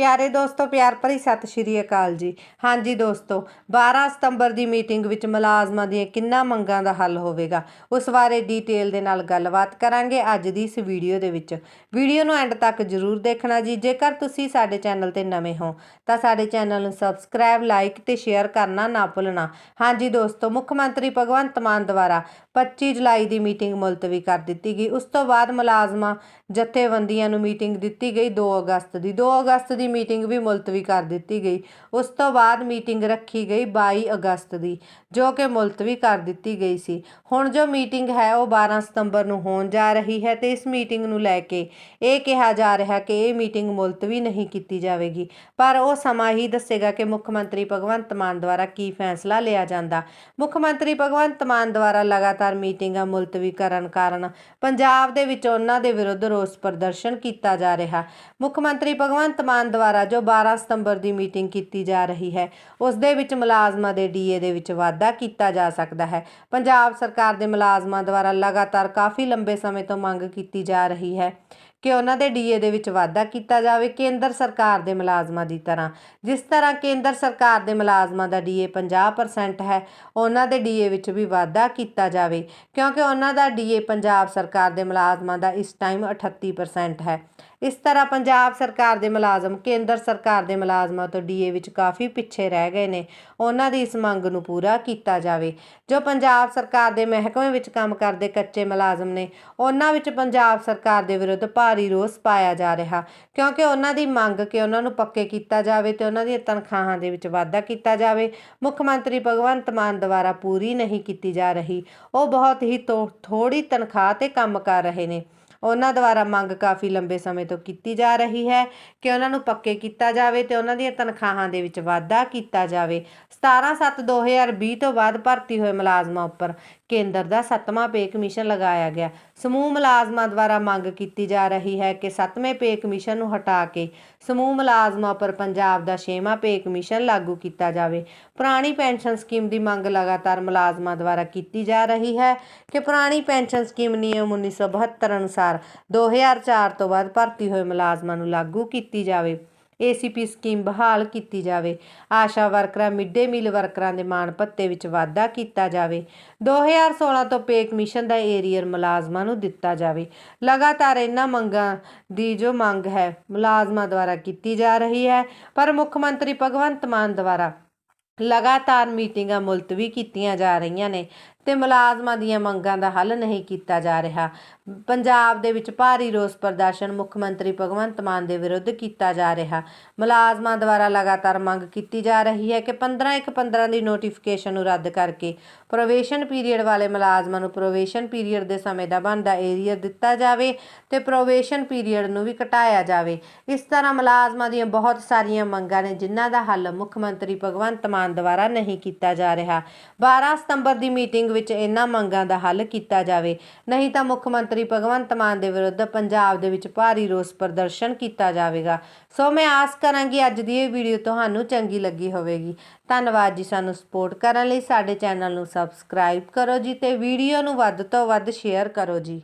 ਪਿਆਰੇ ਦੋਸਤੋ, ਪਿਆਰ ਭਰੀ ਸਤਿ ਸ਼੍ਰੀ ਅਕਾਲ ਜੀ। ਹਾਂਜੀ ਦੋਸਤੋ 12 ਸਤੰਬਰ ਦੀ ਮੀਟਿੰਗ ਵਿੱਚ ਮੁਲਾਜ਼ਮਾਂ ਦੀਆਂ ਕਿੰਨਾ ਮੰਗਾਂ ਦਾ ਹੱਲ ਹੋਵੇਗਾ, ਉਸ ਬਾਰੇ ਡੀਟੇਲ ਦੇ ਨਾਲ ਗੱਲਬਾਤ ਕਰਾਂਗੇ ਅੱਜ ਦੀ ਇਸ ਵੀਡੀਓ ਦੇ ਵਿੱਚ। ਵੀਡੀਓ ਨੂੰ ਐਂਡ ਤੱਕ ਜ਼ਰੂਰ ਦੇਖਣਾ ਜੀ। ਜੇਕਰ ਤੁਸੀਂ ਸਾਡੇ ਚੈਨਲ ਤੇ ਨਵੇਂ ਹੋ, ਤਾਂ ਸਾਡੇ ਚੈਨਲ ਨੂੰ ਸਬਸਕ੍ਰਾਈਬ, ਲਾਈਕ ਤੇ ਸ਼ੇਅਰ ਕਰਨਾ ਨਾ ਭੁੱਲਣਾ। ਹਾਂਜੀ ਦੋਸਤੋ, ਮੁੱਖ ਮੰਤਰੀ ਭਗਵੰਤ ਮਾਨ ਦੁਆਰਾ 25 ਜੁਲਾਈ ਦੀ ਮੀਟਿੰਗ ਮੁਲਤਵੀ ਕਰ ਦਿੱਤੀ ਗਈ। ਉਸ ਤੋਂ ਬਾਅਦ ਮੁਲਾਜ਼ਮਾਂ ਜਥੇਬੰਦੀਆਂ ਨੂੰ ਮੀਟਿੰਗ ਦਿੱਤੀ ਗਈ 2 ਅਗਸਤ ਦੀ। 2 ਅਗਸਤ ਦੀ ਮੀਟਿੰਗ ਵੀ ਮੁਲਤਵੀ ਕਰ ਦਿੱਤੀ ਗਈ। ਉਸ ਤੋਂ ਬਾਅਦ ਮੀਟਿੰਗ ਰੱਖੀ ਗਈ 22 ਅਗਸਤ ਦੀ, ਜੋ ਕਿ ਮੁਲਤਵੀ ਕਰ ਦਿੱਤੀ ਗਈ ਸੀ। ਹੁਣ ਜੋ ਮੀਟਿੰਗ ਹੈ, ਉਹ 12 ਸਤੰਬਰ ਨੂੰ ਹੋਣ ਜਾ ਰਹੀ ਹੈ ਤੇ ਇਸ ਮੀਟਿੰਗ ਨੂੰ ਲੈ ਕੇ ਇਹ ਕਿਹਾ ਜਾ ਰਿਹਾ ਕਿ ਇਹ ਮੀਟਿੰਗ ਮੁਲਤਵੀ ਨਹੀਂ ਕੀਤੀ ਜਾਵੇਗੀ। ਪਰ ਉਹ ਸਮਾਂ ਹੀ ਦੱਸੇਗਾ ਕਿ ਮੁੱਖ ਮੰਤਰੀ ਭਗਵੰਤ ਮਾਨ ਦੁਆਰਾ ਕੀ ਫੈਸਲਾ ਲਿਆ ਜਾਂਦਾ। ਮੁੱਖ ਮੰਤਰੀ ਭਗਵੰਤ ਮਾਨ ਦੁਆਰਾ ਲਗਾਤਾਰ ਮੀਟਿੰਗਾਂ ਮੁਲਤਵੀ ਕਰਨ ਕਾਰਨ ਪੰਜਾਬ ਦੇ ਵਿੱਚ ਉਹਨਾਂ ਦੇ ਵਿਰੁੱਧ ਰੋਸ ਪ੍ਰਦਰਸ਼ਨ ਕੀਤਾ ਜਾ ਰਿਹਾ। ਮੁੱਖ ਮੰਤਰੀ ਭਗਵੰਤ ਮਾਨ ਦੁਆਰਾ ਜੋ 12 ਸਤੰਬਰ ਦੀ ਮੀਟਿੰਗ ਕੀਤੀ ਜਾ ਰਹੀ ਹੈ, ਉਸ ਦੇ ਵਿੱਚ ਮੁਲਾਜ਼ਮਾਂ ਦੇ ਡੀਏ ਦੇ ਵਿੱਚ ਵਾਧਾ ਕੀਤਾ ਜਾ ਸਕਦਾ ਹੈ। ਪੰਜਾਬ ਸਰਕਾਰ ਦੇ ਮੁਲਾਜ਼ਮਾਂ ਦੁਆਰਾ ਲਗਾਤਾਰ ਕਾਫੀ ਲੰਬੇ ਸਮੇਂ ਤੋਂ ਮੰਗ ਕੀਤੀ ਜਾ ਰਹੀ ਹੈ। ਕਿ ਉਹਨਾਂ ਦੇ ਡੀਏ ਦੇ ਵਿੱਚ ਵਾਧਾ ਕੀਤਾ ਜਾਵੇ ਕੇਂਦਰ ਸਰਕਾਰ ਦੇ ਮੁਲਾਜ਼ਮਾਂ ਦੀ ਤਰ੍ਹਾਂ। ਜਿਸ ਤਰ੍ਹਾਂ ਕੇਂਦਰ ਸਰਕਾਰ ਦੇ ਮੁਲਾਜ਼ਮਾਂ ਦਾ ਡੀਏ 50% ਹੈ, ਉਹਨਾਂ ਦੇ ਡੀਏ ਵਿੱਚ ਵੀ ਵਾਧਾ ਕੀਤਾ ਜਾਵੇ, ਕਿਉਂਕਿ ਉਹਨਾਂ ਦਾ ਡੀਏ ਪੰਜਾਬ ਸਰਕਾਰ ਦੇ ਮੁਲਾਜ਼ਮਾਂ ਦਾ ਇਸ ਟਾਈਮ 38% ਹੈ। ਇਸ ਤਰ੍ਹਾਂ ਪੰਜਾਬ ਸਰਕਾਰ ਦੇ ਮੁਲਾਜ਼ਮ ਕੇਂਦਰ ਸਰਕਾਰ ਦੇ ਮੁਲਾਜ਼ਮਾਂ ਤੋਂ ਡੀਏ ਵਿੱਚ ਕਾਫੀ ਪਿੱਛੇ ਰਹਿ ਗਏ ਨੇ, ਉਹਨਾਂ ਦੀ ਇਸ ਮੰਗ ਨੂੰ ਪੂਰਾ ਕੀਤਾ ਜਾਵੇ। ਜੋ ਪੰਜਾਬ ਸਰਕਾਰ ਦੇ ਮਹਿਕਮੇ ਵਿੱਚ ਕੰਮ ਕਰਦੇ ਕੱਚੇ ਮੁਲਾਜ਼ਮ ਨੇ, ਉਹਨਾਂ ਵਿੱਚ ਪੰਜਾਬ ਸਰਕਾਰ ਦੇ ਵਿਰੁੱਧ ਭਾਰੀ ਰੋਸ ਪਾਇਆ ਜਾ ਰਿਹਾ। ਕਿਉਂਕਿ ਉਹਨਾਂ ਦੀ ਮੰਗ ਕਿ ਉਹਨਾਂ ਨੂੰ ਪੱਕੇ ਕੀਤਾ ਜਾਵੇ ਤੇ ਉਹਨਾਂ ਦੀਆਂ ਤਨਖਾਹਾਂ ਦੇ ਵਿੱਚ ਵਾਧਾ ਕੀਤਾ ਜਾਵੇ, ਮੁੱਖ ਮੰਤਰੀ ਭਗਵੰਤ ਮਾਨ ਦੁਆਰਾ ਪੂਰੀ ਨਹੀਂ ਕੀਤੀ ਜਾ ਰਹੀ। ਉਹ ਬਹੁਤ ਹੀ ਥੋੜੀ ਤਨਖਾਹ ਤੇ ਕੰਮ ਕਰ ਰਹੇ ਨੇ। ਉਹਨਾਂ ਦੁਆਰਾ ਮੰਗ ਕਾਫੀ ਲੰਬੇ ਸਮੇਂ ਤੋਂ ਕੀਤੀ ਜਾ ਰਹੀ ਹੈ ਕਿ ਉਹਨਾਂ ਨੂੰ ਪੱਕੇ ਕੀਤਾ ਜਾਵੇ ਤੇ ਉਹਨਾਂ ਦੀਆਂ ਤਨਖਾਹਾਂ ਦੇ ਵਿੱਚ ਵਾਧਾ ਕੀਤਾ ਜਾਵੇ। 17/7/2020 ਤੋਂ ਬਾਅਦ ਭਰਤੀ ਹੋਏ ਮੁਲਾਜ਼ਮਾਂ ਉੱਪਰ ਕੇਂਦਰ ਦਾ 7ਵਾਂ ਪੇ ਕਮਿਸ਼ਨ ਲਗਾਇਆ ਗਿਆ। ਸਮੂਹ ਮੁਲਾਜ਼ਮਾਂ ਦੁਆਰਾ ਮੰਗ ਕੀਤੀ ਜਾ ਰਹੀ ਹੈ ਕਿ 7ਵੇਂ ਪੇ ਕਮਿਸ਼ਨ ਨੂੰ ਹਟਾ ਕੇ ਸਮੂਹ ਮੁਲਾਜ਼ਮਾਂ ਉੱਪਰ ਪੰਜਾਬ ਦਾ 6ਵਾਂ ਪੇ ਕਮਿਸ਼ਨ ਲਾਗੂ ਕੀਤਾ ਜਾਵੇ। ਪੁਰਾਣੀ ਪੈਨਸ਼ਨ ਸਕੀਮ ਦੀ ਮੰਗ ਲਗਾਤਾਰ ਮੁਲਾਜ਼ਮਾਂ ਦੁਆਰਾ ਕੀਤੀ ਜਾ ਰਹੀ ਹੈ ਕਿ ਪੁਰਾਣੀ ਪੈਨਸ਼ਨ ਸਕੀਮ ਨਿਯਮ 1972 ਅਨੁਸਾਰ 2004 ਤੋਂ ਬਾਅਦ ਭਰਤੀ ਹੋਏ ਮੁਲਾਜ਼ਮਾਂ ਨੂੰ ਲਾਗੂ ਕੀਤੀ ਜਾਵੇ। ਏਸੀਪੀ ਸਕੀਮ ਬਹਾਲ ਕੀਤੀ ਜਾਵੇ। ਆਸ਼ਾ ਵਰਕਰਾਂ, ਮਿੱਡੇ ਮੀਲ ਵਰਕਰਾਂ ਦੇ ਮਾਣ ਭੱਤੇ ਵਿੱਚ ਵਾਧਾ ਕੀਤਾ ਜਾਵੇ। 2016 ਤੋਂ ਪੇ ਕਮਿਸ਼ਨ ਦਾ ਏਰੀਅਰ ਮੁਲਾਜ਼ਮਾਂ ਨੂੰ ਦਿੱਤਾ ਜਾਵੇ। ਲਗਾਤਾਰ ਇਹਨਾਂ ਮੰਗਾਂ ਦੀ ਜੋ ਮੰਗ ਹੈ, ਮੁਲਾਜ਼ਮਾਂ ਦੁਆਰਾ ਕੀਤੀ ਜਾ ਰਹੀ ਹੈ। ਪਰ ਮੁੱਖ ਮੰਤਰੀ ਭਗਵੰਤ ਮਾਨ ਦੁਆਰਾ ਲਗਾਤਾਰ ਮੀਟਿੰਗਾਂ ਮੁਲਤਵੀ ਕੀਤੀਆਂ ਜਾ ਰਹੀਆਂ ਨੇ। ਤੇ ਮੁਲਾਜ਼ਮਾਂ ਦੀਆਂ ਮੰਗਾਂ ਦਾ ਹੱਲ ਨਹੀਂ ਕੀਤਾ ਜਾ ਰਿਹਾ। ਪੰਜਾਬ ਦੇ ਵਿੱਚ ਭਾਰੀ ਰੋਸ ਪ੍ਰਦਰਸ਼ਨ ਮੁੱਖ ਮੰਤਰੀ ਭਗਵੰਤ ਮਾਨ ਦੇ ਵਿਰੁੱਧ ਕੀਤਾ ਜਾ ਰਿਹਾ। ਮੁਲਾਜ਼ਮਾਂ ਦੁਆਰਾ ਲਗਾਤਾਰ ਮੰਗ ਕੀਤੀ ਜਾ ਰਹੀ ਹੈ ਕਿ 15 ਇੱਕ 15 ਦੀ ਨੋਟੀਫਿਕੇਸ਼ਨ ਨੂੰ ਰੱਦ ਕਰਕੇ ਪ੍ਰੋਵੇਸ਼ਨ ਪੀਰੀਅਡ ਵਾਲੇ ਮੁਲਾਜ਼ਮਾਂ ਨੂੰ ਪ੍ਰੋਵੇਸ਼ਨ ਪੀਰੀਅਡ ਦੇ ਸਮੇਂ ਦਾ ਬਣਦਾ ਏਰੀਆ ਦਿੱਤਾ ਜਾਵੇ ਤੇ ਪ੍ਰੋਵੇਸ਼ਨ ਪੀਰੀਅਡ ਨੂੰ ਵੀ ਘਟਾਇਆ ਜਾਵੇ। ਇਸ ਤਰ੍ਹਾਂ ਮੁਲਾਜ਼ਮਾਂ ਦੀਆਂ ਬਹੁਤ ਸਾਰੀਆਂ ਮੰਗਾਂ ਨੇ ਜਿਨ੍ਹਾਂ ਦਾ ਹੱਲ ਮੁੱਖ ਮੰਤਰੀ ਭਗਵੰਤ ਮਾਨ ਦੁਆਰਾ ਨਹੀਂ ਕੀਤਾ ਜਾ ਰਿਹਾ। 12 ਸਤੰਬਰ ਦੀ ਮੀਟਿੰਗ ਮੀਟਿੰਗ ਵਿੱਚ ਇਹਨਾਂ ਮੰਗਾਂ ਦਾ ਹੱਲ ਕੀਤਾ ਜਾਵੇ। ਨਹੀਂ ਤਾਂ ਮੁੱਖ ਮੰਤਰੀ ਭਗਵੰਤ ਮਾਨ ਦੇ ਵਿਰੁੱਧ ਪੰਜਾਬ ਦੇ ਵਿੱਚ ਭਾਰੀ ਰੋਸ ਪ੍ਰਦਰਸ਼ਨ ਕੀਤਾ ਜਾਵੇਗਾ। ਸੋ ਮੈਂ ਆਸ ਕਰਾਂਗੀ ਅੱਜ ਦੀ ਇਹ ਵੀਡੀਓ ਤੁਹਾਨੂੰ ਚੰਗੀ ਲੱਗੀ ਹੋਵੇਗੀ। ਧੰਨਵਾਦ ਜੀ ਸਾਨੂੰ ਸਪੋਰਟ ਕਰਨ ਲਈ। ਸਾਡੇ ਚੈਨਲ ਨੂੰ ਸਬਸਕ੍ਰਾਈਬ ਕਰੋ ਜੀ ਤੇ ਵੀਡੀਓ ਨੂੰ ਵੱਧ ਤੋਂ ਵੱਧ ਸ਼ੇਅਰ ਕਰੋ ਜੀ।